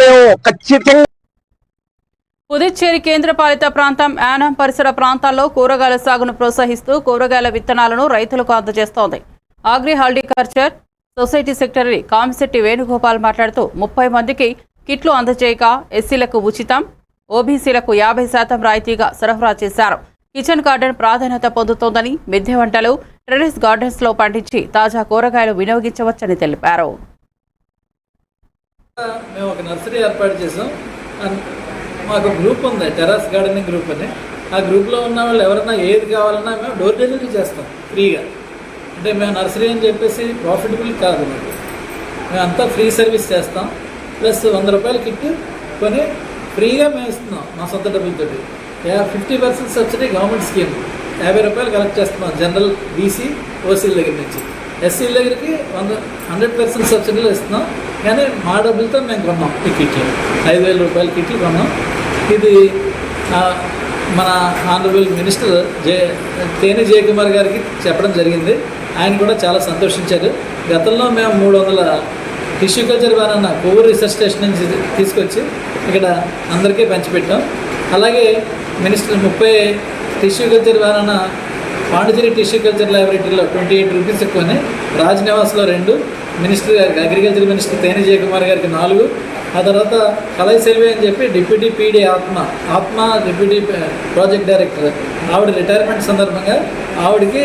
మేము ఖచ్చితంగా పుదుచ్చేరి కేంద్రపాలిత ప్రాంతం యానం పరిసర ప్రాంతాల్లో కూరగాయల సాగును ప్రోత్సహిస్తూ కూరగాయల విత్తనాలను రైతులకు అందజేస్తోంది. Agri horticulture society secretary Kamishetti Venugopal మాట్లాడుతూ ముప్పై మందికి కిట్లు అందజేయక ఎస్సీలకు ఉచితం ఓబీసీలకు యాభై శాతం రాయితీగా సరఫరా చేశారు. కిచెన్ గార్డెన్ ప్రాధాన్యత పొందుతోందని మిద్దె వంటలు టెరెస్ గార్డెన్స్లో పండించి తాజా కూరగాయలు వినియోగించవచ్చని తెలిపారు. ఒక నర్సరీ ఏర్పాటు చేసాం అండ్ మాకు గ్రూప్ ఉంది టెరాస్ గార్డెనింగ్ గ్రూప్ అని. ఆ గ్రూప్లో ఉన్న వాళ్ళు ఎవరైనా ఏది కావాలన్నా మేము డోర్ డెలివరీ చేస్తాం ఫ్రీగా. అంటే మేము నర్సరీ అని చెప్పేసి ప్రాఫిటబుల్ కాదు మాకు. మేమంతా ఫ్రీ సర్వీస్ చేస్తాం. ప్లస్ వంద రూపాయల కిట్ కొని ఫ్రీగా మేము ఇస్తున్నాం మా సొంత డబ్బులతో fifty percent subsidy government scheme. యాభై రూపాయలు కలెక్ట్ చేస్తున్నాం జనరల్ బీసీ ఓసీల దగ్గర నుంచి. ఎస్సీల దగ్గరికి వంద హండ్రెడ్ పర్సెంట్ సబ్సిడీలో ఇస్తున్నాం. కానీ మా డబ్బులతో మేము కొన్నాం ఈ కిట్లు ఐదు వేల రూపాయల కిట్లు కొన్నాం. ఇది మన ఆనరబుల్ మినిస్టర్ జే తేని జయకుమార్ గారికి చెప్పడం జరిగింది. ఆయన కూడా చాలా సంతోషించారు. గతంలో మేము మూడు వందల tissue culture banana Kovur research station నుంచి తీసుకొచ్చి ఇక్కడ అందరికీ పంచిపెట్టాం. అలాగే మినిస్టర్ ముప్పై tissue culture banana Pondicherry tissue culture లైబ్రరీలో ట్వంటీ ఎయిట్ రూపీస్ ఎక్కువని. రాజ్ నివాస్లో రెండు మినిస్టర్ గారికి అగ్రికల్చర్ మినిస్టర్ తేనె జయకుమార్ గారికి నాలుగు. ఆ తర్వాత కలై సెల్వే అని చెప్పి డిప్యూటీ పీడీ ఆత్మ ఆత్మ డిప్యూటీ ప్రాజెక్ట్ డైరెక్టర్. ఆవిడ రిటైర్మెంట్ సందర్భంగా ఆవిడకి